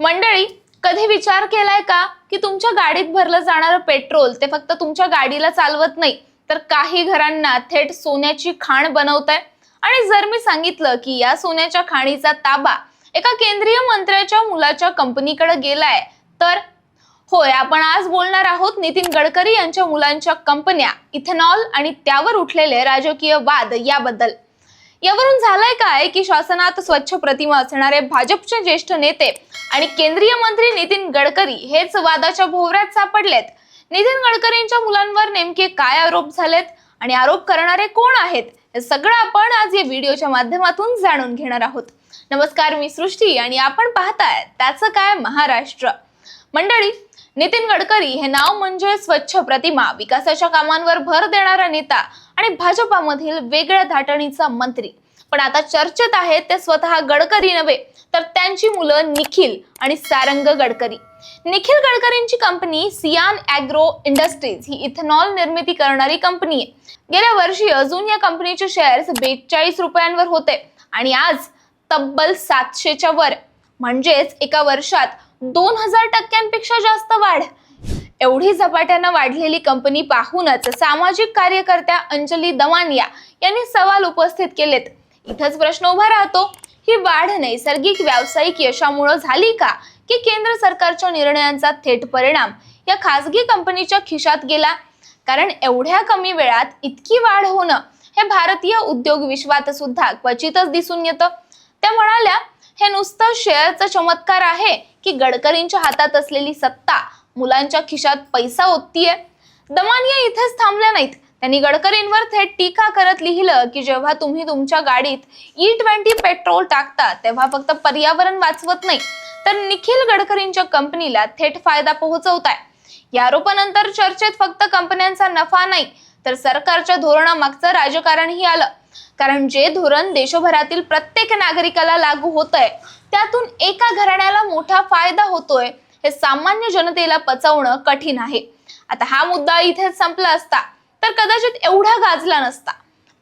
मंडळी कधी विचार केलाय का की तुमच्या गाडीत भरलं जाणारं पेट्रोल ते फक्त तुमच्या गाडीला चालवत नाही तर काही घरांना थेट सोन्याची खाण बनवत आहे आणि जर मी सांगितलं की या सोन्याच्या खाणीचा ताबा एका केंद्रीय मंत्र्याच्या मुलाच्या कंपनीकडे गेलाय तर? होय आपण आज बोलणार आहोत नितीन गडकरी यांच्या मुलांच्या कंपन्या इथेनॉल आणि त्यावर उठलेले राजकीय वाद याबद्दल. यावरून झालंय काय की शासनात स्वच्छ प्रतिमा असणारे भाजपचे ज्येष्ठ नेते आणि केंद्रीय मंत्री नितीन गडकरी हेच वादाच्या भोवऱ्यात सापडलेत. नितीन गडकरींच्या मुलांवर नेमके काय आरोप झालेत आणि आरोप करणारे कोण आहेत हे सगळं आपण आज या व्हिडिओच्या माध्यमातून जाणून घेणार आहोत. नमस्कार मी सृष्टी आणि आपण पाहताय त्याचं काय महाराष्ट्र. मंडळी नितीन गडकरी हे नाव म्हणजे स्वच्छ प्रतिमा विकासाच्या कामांवर भर देणारा नेता आणि भाजपामधील वेगळ्या धाटणीचा मंत्री. पण आता चर्चेत आहेत ते स्वतः गडकरी नव्हे तर त्यांची मुलं निखिल आणि सारंग गडकरी. निखिल गडकरींची कंपनी सियान अॅग्रो इंडस्ट्रीज ही इथेनॉल निर्मिती करणारी कंपनी आहे. गेल्या वर्षी अजून या कंपनीचे शेअर्स बेचाळीस रुपयांवर होते आणि आज तब्बल सातशेच्या वर. म्हणजेच एका वर्षात दोन हजार टक्क्यांपेक्षा जास्त वाढ. एवढी झपाट्यानं वाढलेली कंपनी पाहूनच सामाजिक कार्यकर्त्या अंजली दमानिया यांनी सवाल उपस्थित केलेत. इथंच प्रश्न उभा राहतो ही वाढ नैसर्गिक व्यावसायिक यशामुळे झाली का? की केंद्र सरकारच्या निर्णयांचा थेट परिणाम? या खासगी कंपनीच्या खिशात गेला? कारण एवढ्या कमी वेळात इतकी वाढ होणं हे भारतीय उद्योग विश्वात सुद्धा क्वचितच दिसून येतं. त्या म्हणाल्या हे नुसतं शेअरचा चमत्कार आहे की गडकरींच्या हातात असलेली सत्ता मुलांच्या खिशात पैसा ओततीये? दमानिया इथेच थांबल्या नाहीत. त्यांनी गडकरींवर थेट टीका करत लिहिलं की जेव्हा तुम्ही तुमच्या गाडीत e ई ट्वेंटी पेट्रोल टाकता तेव्हा फक्त पर्यावरण वाचवत नाही. तर निखिल गडकरींच्या कंपनीला थेट फायदा पोहोचवताय. या आरोपानंतर चर्चेत फक्त कंपन्यांचा नफा नाही तर सरकारच्या धोरणामागचं राजकारणही आलं. कारण जे धोरण देशभरातील प्रत्येक नागरिकाला लागू होतंय त्यातून एका घराण्याला मोठा फायदा होतोय हे सामान्य जनतेला पचवणं कठीण आहे. आता हा मुद्दा इथेच संपला असता. तर कदाचित एवढा गाजला नसता.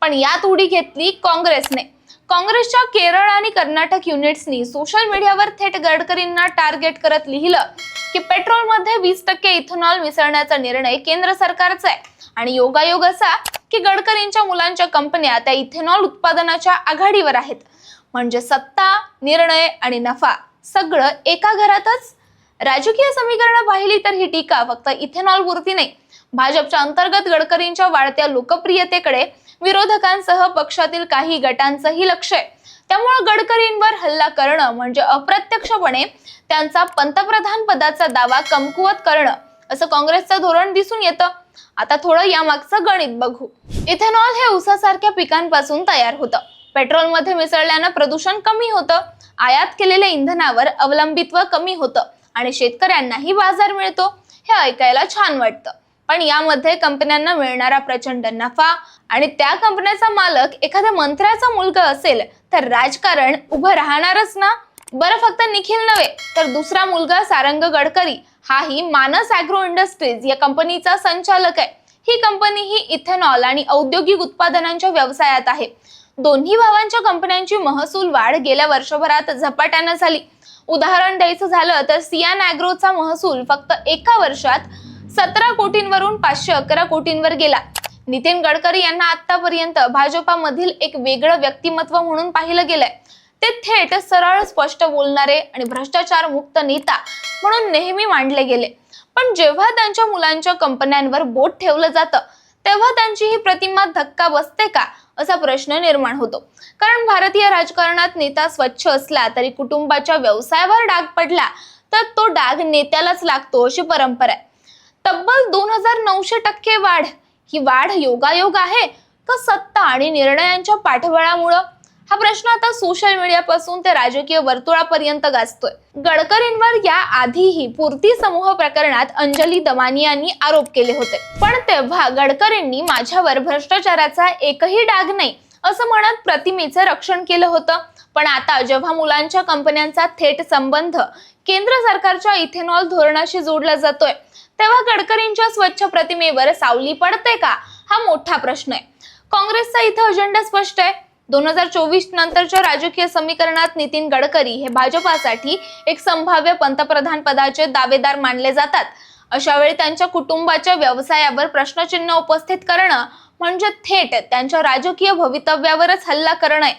पण यात उडी घेतली काँग्रेसने. काँग्रेसच्या केरळ आणि कर्नाटक युनिट्सनी सोशल मीडियावर थेट गडकरींना टार्गेट करत लिहिलं की पेट्रोलमध्ये वीस टक्के इथेनॉल मिसळण्याचा निर्णय केंद्र सरकारचा आहे. आणि योगायोग असा की गडकरींच्या मुलांच्या कंपन्या त्या इथेनॉल उत्पादनाच्या आघाडीवर आहेत. म्हणजे सत्ता निर्णय आणि नफा सगळं एका घरातच राजकीय समीकरणं पाहिली तर ही टीका फक्त इथेनॉल पुरती नाही. भाजपच्या अंतर्गत गडकरींच्या वाढत्या लोकप्रियतेकडे विरोधकांसह पक्षातील काही गटांचंही लक्ष आहे. त्यामुळे गडकरींवर हल्ला करणं म्हणजे अप्रत्यक्षपणे त्यांचा पंतप्रधान पदाचा दावा कमकुवत करणं असं काँग्रेसचं धोरण दिसून येतं. आता थोडं यामागचं गणित बघू. इथेनॉल हे उसासारख्या पिकांपासून तयार होतं. पेट्रोलमध्ये मिसळल्यानं प्रदूषण कमी होतं. आयात केलेल्या इंधनावर अवलंबित्व कमी होतं. आणि शेतकऱ्यांनाही बाजार मिळतो हे ऐकायला छान वाटतं. पण यामध्ये कंपन्यांना मिळणारा प्रचंड नफा आणि त्या कंपन्याचा मालक एखाद्या मंत्र्याचा मुलगा असेल तर राजकारण उभं राहणारच ना? बरं फक्त निखिल नव्हे तर दुसरा मुलगा सारंग गडकरी हाही मानस अॅग्रो इंडस्ट्रीज या कंपनीचा संचालक आहे. ही कंपनी ही इथेनॉल आणि औद्योगिक उत्पादनांच्या व्यवसायात आहे. दोन्ही भावांच्या कंपन्यांची महसूल वाढ गेल्या वर्षभरात झपाट्यानं झाली. उदाहरण द्यायचं झालं तर सियान अॅग्रोचा महसूल फक्त एका वर्षात सतरा कोटींवरून पाचशे अकरा कोटींवर गेला. नितीन गडकरी यांना आतापर्यंत भाजपामधील एक वेगळं व्यक्तिमत्व म्हणून पाहिलं गेलंय. ते थेट सरळ स्पष्ट बोलणारे आणि भ्रष्टाचार मुक्त नेता म्हणून नेहमी मांडले गेले. पण जेव्हा त्यांच्या मुलांच्या कंपन्यांवर बोट ठेवलं जातं तेव्हा त्यांची ही प्रतिमा धक्का बसते का असा प्रश्न निर्माण होतो. कारण भारतीय राजकारणात नेता स्वच्छ असला तरी कुटुंबाच्या व्यवसायावर डाग पडला तर तो डाग नेत्यालाच लागतो अशी परंपरा आहे. तब्बल दोन हजार नऊशे टक्के वाढ ही वाढ योगायोग आहे का सत्ता आणि निर्णयांच्या पाठबळामुळं? हा प्रश्न आता सोशल मीडियापासून ते राजकीय वर्तुळापर्यंत गाजतोय. गडकरींवर या आधीही पूर्ती समूह प्रकरणात अंजली दमानी यांनी आरोप केले होते. पण तेव्हा गडकरींनी माझ्यावर भ्रष्टाचाराचा एकही डाग नाही असं म्हणत प्रतिमेचं रक्षण केलं होतं. पण आता जेव्हा मुलांच्या कंपन्यांचा थेट संबंध केंद्र सरकारच्या इथेनॉल धोरणाशी जोडला जातोय तेव्हा गडकरींच्या स्वच्छ प्रतिमेवर सावली पडते का? हा मोठा प्रश्न आहे. काँग्रेसचा इथं अजेंडा स्पष्ट आहे. दोन हजार चोवीस नंतरच्या राजकीय समीकरणात नितीन गडकरी हे भाजपासाठी एक संभाव्य पंतप्रधान पदाचे दावेदार मानले जातात. अशा वेळी त्यांच्या कुटुंबाच्या व्यवसायावर प्रश्नचिन्ह उपस्थित करणं म्हणजे थेट त्यांच्या राजकीय भवितव्यावरच हल्ला करणं. आहे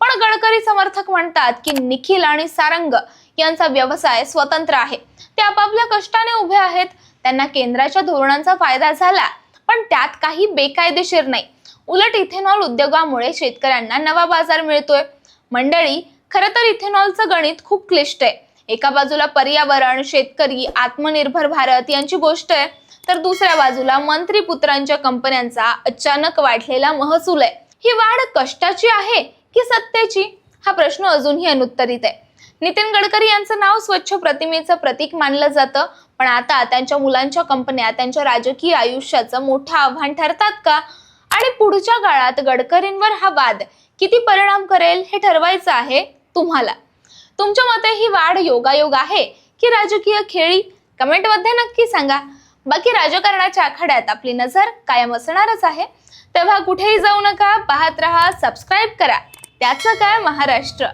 पण गडकरी समर्थक म्हणतात की निखिल आणि सारंग यांचा व्यवसाय स्वतंत्र आहे. ते आपापल्या कष्टाने उभे आहेत. त्यांना केंद्राच्या धोरणांचा फायदा झाला. पण त्यात काही बेकायदेशीर नाही. उलट इथेनॉल उद्योगामुळे शेतकऱ्यांना नवा बाजार मिळतोय. मंडळी खरं तर इथेनॉलचं गणित खूप क्लिष्ट आहे. एका बाजूला पर्यावरण शेतकरी आत्मनिर्भर भारत यांची गोष्ट आहे तर दुसऱ्या बाजूला मंत्री पुत्रांच्या कंपन्यांचा अचानक वाढलेला महसूल आहे. ही वाढ कष्टाची आहे की सत्तेची? हा प्रश्न अजूनही अनुत्तरित आहे. नितीन गडकरी यांचं नाव स्वच्छ प्रतिमेचं प्रतीक मानलं जातं पण आता त्यांच्या मुलांच्या कंपन्या त्यांच्या राजकीय आयुष्याचं मोठं आव्हान ठरतात का? आणि पुढच्या काळात गडकरींवर हा वाद किती परिणाम करेल हे ठरवायचं आहे तुम्हाला. तुमच्या मते ही वाढ योगायोग आहे की राजकीय खेळी? कमेंटमध्ये नक्की सांगा. बाकी राजकारणाच्या आखाड्यात आपली नजर कायम असणारच आहे. तेव्हा कुठेही जाऊ नका पाहत रहा सबस्क्राईब करा. त्याचं काय? महाराष्ट्र.